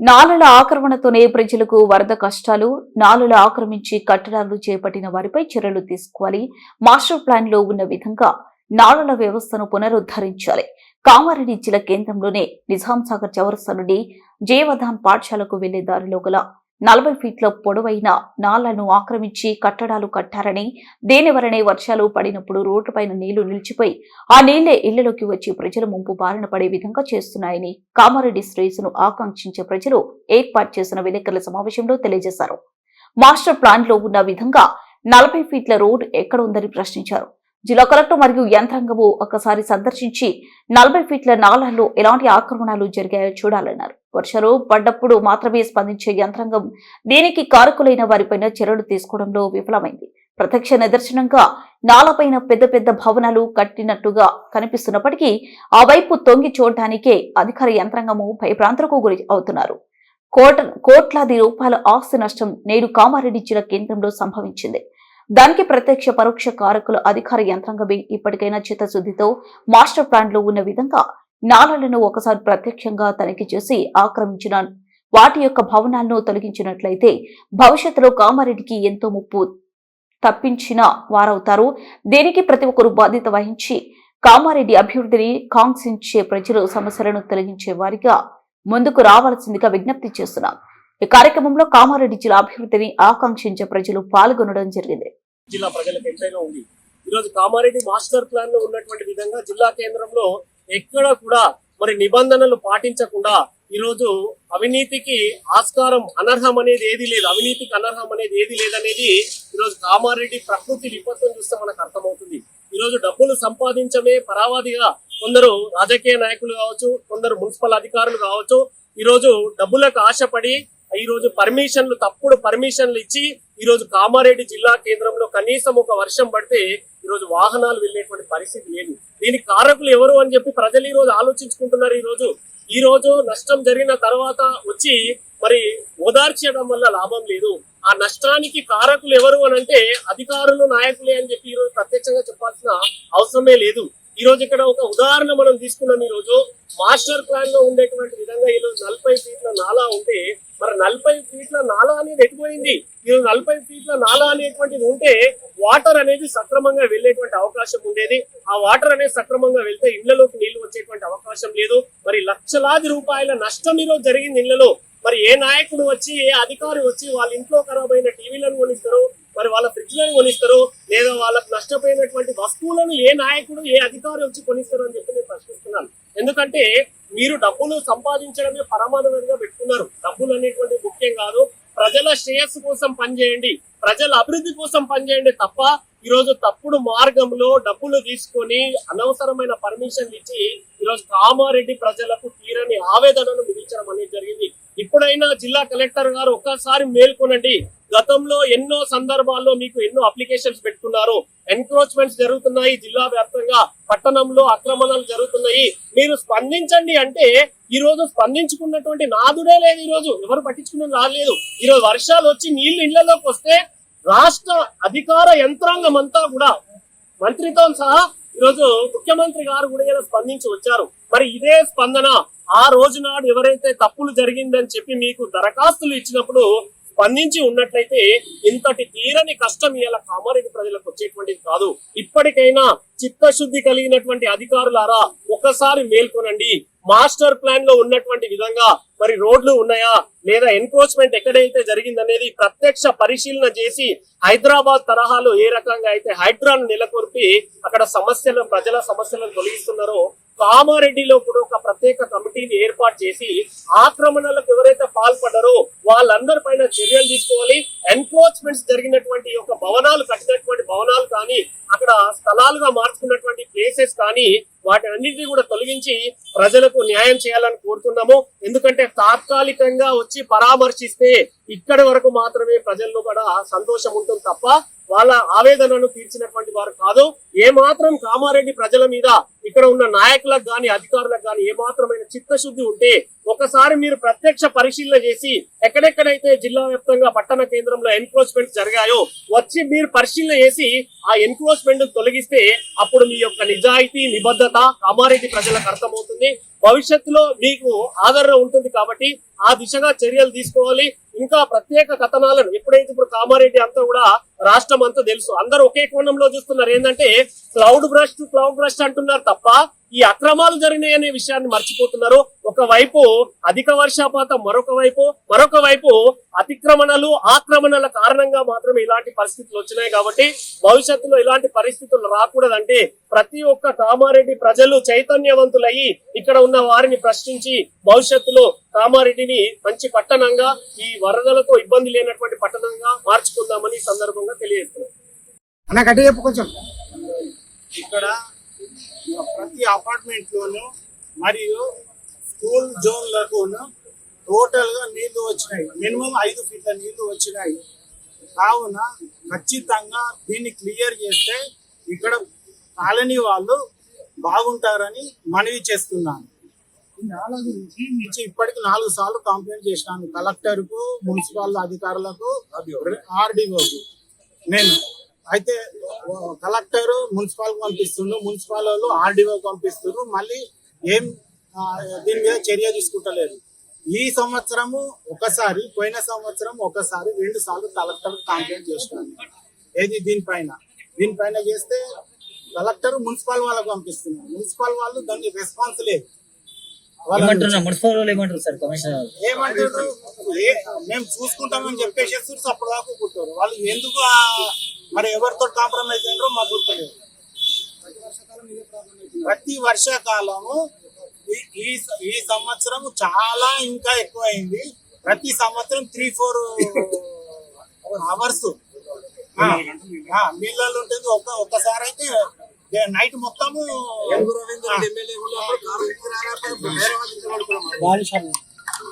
నాలుల ఆక్రమణతోనే ప్రజలకు వరద కష్టాలు నాలుల ఆక్రమించి కట్టడాలు చేపట్టిన వారిపై చర్యలు తీసుకోవాలి. మాస్టర్ ప్లాన్లో ఉన్న విధంగా నాలుల వ్యవస్థను పునరుద్ధరించాలి. కామారెడ్డి జిల్లా కేంద్రంలోనే నిజాం సాగర్ చౌరస్తా నుండి జయవధాన్ పాఠశాలకు వెళ్ళే దారిలో గల నలభై ఫీట్ల పొడవైన నాళ్ళను ఆక్రమించి కట్టడాలు కట్టారని దేనివలనే వర్షాలు పడినప్పుడు రోడ్డుపైన నీళ్ళు నిలిచిపోయి ఆ నీళ్ళే ఇళ్ళలోకి వచ్చి ప్రజలు ముంపు బారిన పడే విధంగా చేస్తున్నాయని కామారెడ్డి శ్రేయస్సును ఆకాంక్షించే ప్రజలు ఏర్పాటు చేసిన విలేకరుల సమావేశంలో తెలియజేశారు. మాస్టర్ ప్లాన్లో ఉన్న విధంగా నలభై ఫీట్ల రోడ్డు ఎక్కడ ఉందని ప్రశ్నించారు. జిల్లా కలెక్టర్ మరియు యంత్రాంగము ఒకసారి సందర్శించి నలభై ఫీట్ల నాళాల్లో ఎలాంటి ఆక్రమణలు జరిగాయో చూడాలన్నారు. వర్షాలు పడ్డప్పుడు మాత్రమే స్పందించే యంత్రాంగం దీనికి కారకులైన వారిపైన చర్యలు తీసుకోవడంలో విఫలమైంది. ప్రత్యక్ష నిదర్శనంగా నాలపైన పెద్ద పెద్ద భవనాలు కట్టినట్టుగా కనిపిస్తున్నప్పటికీ ఆ వైపు తొంగి చూడటానికే అధికార యంత్రాంగము భయభ్రాంతులకు గురి అవుతున్నారు. కోట కోట్లాది రూపాయల ఆస్తి నష్టం నేడు కామారెడ్డి జిల్లా కేంద్రంలో సంభవించింది. దానికి ప్రత్యక్ష పరోక్ష కారకుల అధికార యంత్రాంగమే ఇప్పటికైనా చిత్తశుద్ధితో మాస్టర్ ప్లాన్లో ఉన్న విధంగా నాళాలను ఒకసారి ప్రత్యక్షంగా తనిఖీ చేసి ఆక్రమించిన వాటి యొక్క భవనాలను తొలగించినట్లయితే భవిష్యత్తులో కామారెడ్డికి ఎంతో ముప్పు తప్పించిన వారవుతారు. దీనికి ప్రతి ఒక్కరు బాధ్యత వహించి కామారెడ్డి అభివృద్ధిని కాంక్షించే ప్రజలు సమస్యలను తొలగించే వారిగా ముందుకు రావాల్సిందిగా విజ్ఞప్తి చేస్తున్నాం ఈ కార్యక్రమంలో కామారెడ్డి జిల్లా అభివృద్ధిని ఆకాంక్షించే ప్రజలు పాల్గొనడం జరిగింది. జిల్లా ప్రజలకు ఎంతైనా ఉంది. ఈరోజు కామారెడ్డి మాస్టర్ ప్లాన్లో ఉన్నటువంటి విధంగా జిల్లా కేంద్రంలో ఎక్కడ కూడా మరి నిబంధనలు పాటించకుండా ఈరోజు అవినీతికి ఆస్కారం అనర్హం అనేది ఏది లేదు. అవినీతికి అనర్హం అనేది ఏది లేదనేది ఈరోజు కామారెడ్డి ప్రకృతి విపత్తును చూస్తే మనకు అర్థమవుతుంది. ఈరోజు డబ్బులు సంపాదించమే పరావాదిగా కొందరు రాజకీయ నాయకులు కావచ్చు కొందరు మున్సిపల్ అధికారులు కావచ్చు ఈరోజు డబ్బులకు ఆశపడి ఈ రోజు పర్మిషన్లు తప్పుడు పర్మిషన్లు ఇచ్చి ఈ రోజు కామారెడ్డి జిల్లా కేంద్రంలో కనీసం ఒక వర్షం పడితే ఈరోజు వాహనాలు వెళ్ళేటువంటి పరిస్థితి లేదు. దీనికి కారకులు ఎవరు అని చెప్పి ప్రజలు ఈ రోజు ఆలోచించుకుంటున్నారు. ఈ రోజు ఈ రోజు నష్టం జరిగిన తర్వాత వచ్చి మరి ఓదార్చడం వల్ల లాభం లేదు. ఆ నష్టానికి కారకులు ఎవరు అని అంటే అధికారులు నాయకులే అని చెప్పి ఈ రోజు ప్రత్యక్షంగా చెప్పాల్సిన అవసరమే లేదు. ఈ రోజు ఇక్కడ ఒక ఉదాహరణ మనం తీసుకున్నాం. ఈ రోజు మాస్టర్ ప్లాన్లో ఉండేటువంటి విధంగా ఈ రోజు నలభై ఫీట్ల నాలా ఉంటే మరి నలభై ఫీట్ల నాలా అనేది ఎటుపోయింది? ఈ రోజు నలభై ఫీట్ల నాలా అనేటువంటిది ఉంటే వాటర్ అనేది సక్రమంగా వెళ్ళేటువంటి అవకాశం ఉండేది. ఆ వాటర్ అనేది సక్రమంగా వెళ్తే ఇళ్ళలోకి నీళ్ళు వచ్చేటువంటి అవకాశం లేదు. మరి లక్షలాది రూపాయల నష్టం ఈరోజు జరిగింది ఇళ్ళలో మరి ఏ నాయకుడు వచ్చి ఏ అధికారి వచ్చి వాళ్ళ ఇంట్లో ఖరాబ్ అయిన టీవీలను కొనిస్తారు మరి వాళ్ళ ఫ్రిడ్జ్లను కొనిస్తారు లేదా వాళ్ళకు నష్టపోయినటువంటి వస్తువులను ఏ నాయకుడు ఏ అధికారి వచ్చి కొనిస్తారు అని చెప్పి నేను ప్రశ్నిస్తున్నాను. ఎందుకంటే మీరు డబ్బులు సంపాదించడమే పరమాధంగా పెట్టుకున్నారు. డబ్బులు అనేటువంటి ముఖ్యం కాదు. ప్రజల శ్రేయస్సు కోసం పనిచేయండి. ప్రజల అభివృద్ధి కోసం పనిచేయండి తప్ప ఈ రోజు తప్పుడు మార్గంలో డబ్బులు తీసుకొని అనవసరమైన పర్మిషన్లు ఇచ్చి ఈ రోజు కామారెడ్డి ప్రజలకు తీరని ఆవేదనను మిగిల్చడం అనేది జరిగింది. ఇప్పుడైనా జిల్లా కలెక్టర్ గారు ఒక్కసారి మేల్కొనండి. గతంలో ఎన్నో సందర్భాల్లో మీకు ఎన్నో అప్లికేషన్స్ పెట్టుకున్నారు ఎన్క్రోచ్మెంట్స్ జరుగుతున్నాయి. జిల్లా వ్యాప్తంగా పట్టణంలో అక్రమణాలు జరుగుతున్నాయి. మీరు స్పందించండి అంటే ఈ రోజు స్పందించుకున్నటువంటి నాదుడే లేదు ఈ రోజు ఎవరు పట్టించుకున్నది రాలేదు. ఈ రోజు వర్షాలు వచ్చి నీళ్ళు ఇళ్ళలోకి వస్తే రాష్ట్ర అధికార యంత్రాంగం అంతా కూడా మంత్రితో సహా ఈరోజు ముఖ్యమంత్రి గారు కూడా స్పందించి వచ్చారు. మరి ఇదే స్పందన ఆ రోజు నాడు ఎవరైతే తప్పులు జరిగిందని చెప్పి మీకు దరఖాస్తులు ఇచ్చినప్పుడు స్పందించి ఉన్నట్లయితే ఇంతటి తీరని కష్టం ఇలా కామారెడ్డి ప్రజలకు వచ్చేటువంటిది కాదు. ఇప్పటికైనా చిత్తశుద్ధి కలిగినటువంటి అధికారులారా ఒకసారి మేల్కొనండి. మాస్టర్ ప్లాన్లో ఉన్నటువంటి విధంగా మరి రోడ్లు ఉన్నాయా? లేదా ఎన్క్రోచ్మెంట్ ఎక్కడైతే జరిగిందనేది ప్రత్యక్ష పరిశీలన చేసి హైదరాబాద్ తరహాలో ఏ రకంగా అయితే హైడ్రాన్ నెలకొల్పి అక్కడ సమస్యలు ప్రజల సమస్యలను తొలగిస్తున్నారో కామారెడ్డిలో కూడా ఒక ప్రత్యేక కమిటీని ఏర్పాటు చేసి ఆక్రమణలకు ఎవరైతే పాల్పడ్డారో వాళ్ళందరి పైన చర్యలు తీసుకోవాలి. ఎన్క్రోచ్మెంట్స్ జరిగినటువంటి ఒక భవనాలు కట్టినటువంటి భవనాలు కానీ అక్కడ స్థలాలుగా మార్చుకున్నటువంటి ప్లేసెస్ కానీ వాటి అన్నింటినీ కూడా తొలగించి ప్రజలకు న్యాయం చేయాలని కోరుతున్నాము. ఎందుకంటే తాత్కాలికంగా వచ్చి పరామర్శిస్తే ఇక్కడి వరకు మాత్రమే ప్రజల్లో కూడా సంతోషం ఉంటుంది తప్ప వాళ్ళ ఆవేదనను తీర్చినటువంటి వారు కాదు. ఏ మాత్రం కామారెడ్డి ప్రజల మీద ఇక్కడ ఉన్న నాయకులకు గాని అధికారులకు గాని ఏమాత్రమైన చిత్తశుద్ధి ఉంటే ఒకసారి మీరు ప్రత్యక్ష పరిశీలన చేసి ఎక్కడెక్కడైతే జిల్లా వ్యాప్తంగా పట్టణ కేంద్రంలో ఎన్క్రోచ్మెంట్ జరిగాయో వచ్చి మీరు పరిశీలన చేసి ఆ ఎన్క్రోచ్మెంట్ తొలగిస్తే అప్పుడు మీ యొక్క నిజాయితీ నిబద్ధత కామారెడ్డి ప్రజలకు అర్థమవుతుంది. భవిష్యత్తులో మీకు ఆదరణ ఉంటుంది కాబట్టి ఆ దిశగా చర్యలు తీసుకోవాలి. ఇంకా ప్రత్యేక కథనాలను ఎప్పుడైతే ఇప్పుడు కామారెడ్డి అంతా కూడా రాష్ట్రం అంతా తెలుసు. అందరూ ఒకే కోణంలో చూస్తున్నారు. ఏంటంటే క్లౌడ్ బ్రష్ క్లౌడ్ బ్రష్ అంటున్నారు తప్ప ఈ అక్రమాలు జరిగినాయి అనే విషయాన్ని మర్చిపోతున్నారు. ఒకవైపు అధిక వర్షపాతం మరొక వైపు మరొక వైపు అతిక్రమణలు ఆక్రమణల కారణంగా మాత్రమే ఇలాంటి పరిస్థితులు వచ్చినాయి కాబట్టి భవిష్యత్తులో ఇలాంటి పరిస్థితులు రాకూడదంటే ప్రతి ఒక్క కామారెడ్డి ప్రజలు చైతన్యవంతులయ్యి ఇక్కడ ఉన్న వారిని ప్రశ్నించి భవిష్యత్తులో కామారెడ్డిని మంచి పట్టణంగా ఈ వరదలతో ఇబ్బంది లేనటువంటి పట్టణంగా మార్చుకుందామని సందర్భంగా సందర్భంగా తెలియజేస్తున్నాం గట్టి చెప్పు కొంచెం. ఇక్కడ ప్రతి అపార్ట్మెంట్ లోను మరియు స్కూల్ జోన్లకు టోటల్గా నీళ్ళు వచ్చినాయి. మినిమం ఐదు ఫీట్ల నీళ్ళు వచ్చినాయి. కావున ఖచ్చితంగా దీన్ని క్లియర్ చేస్తే ఇక్కడ కాలనీ వాళ్ళు బాగుంటారని మనవి చేస్తున్నాను. నుంచి ఇప్పటికి నాలుగు సార్లు కంప్లైంట్ చేసినాను. కలెక్టర్కు మున్సిపల్ అధికారులకు ఆర్డీఓకు. నేను అయితే కలెక్టర్ మున్సిపల్ పంపిస్తుండ్రు మున్సిపాల్ వాళ్ళు ఆర్డీఓ పంపిస్తున్నారు మళ్ళీ ఏం దీని మీద చర్య తీసుకుంటలేరు ఈ సంవత్సరము ఒకసారి పోయిన సంవత్సరం ఒకసారి రెండు సార్లు కలెక్టర్ కంప్లైంట్ చేసినాను ఏది దీనిపైన? దీనిపైన చేస్తే కలెక్టర్ మున్సిపల్ వాళ్ళకు పంపిస్తున్నారు. మున్సిపల్ వాళ్ళు దాన్ని రెస్పాన్స్ లేదు. ఏమంటున్నారు? మున్సిపల్ వాళ్ళు ఏమంటారు సార్? కమిషనర్? ఏమంటారు మేము చూసుకుంటామని చెప్పేసి అప్పుడు దాకా కూర్చోరు. వాళ్ళు ఎందుకు మరి ఎవరితో కాంప్రమైజ్ అయ్యారో మాకు గుర్తులేదు. ప్రతి వర్షాకాలము ఈ- ఈ సంవత్సరం చాలా ఇంకా ఎక్కువ అయింది ప్రతి సంవత్సరం త్రీ ఫోర్ అవర్స్ నీళ్ళలో ఉంటుంది ఒక్క ఒక్కసారి అయితే నైట్ మొత్తము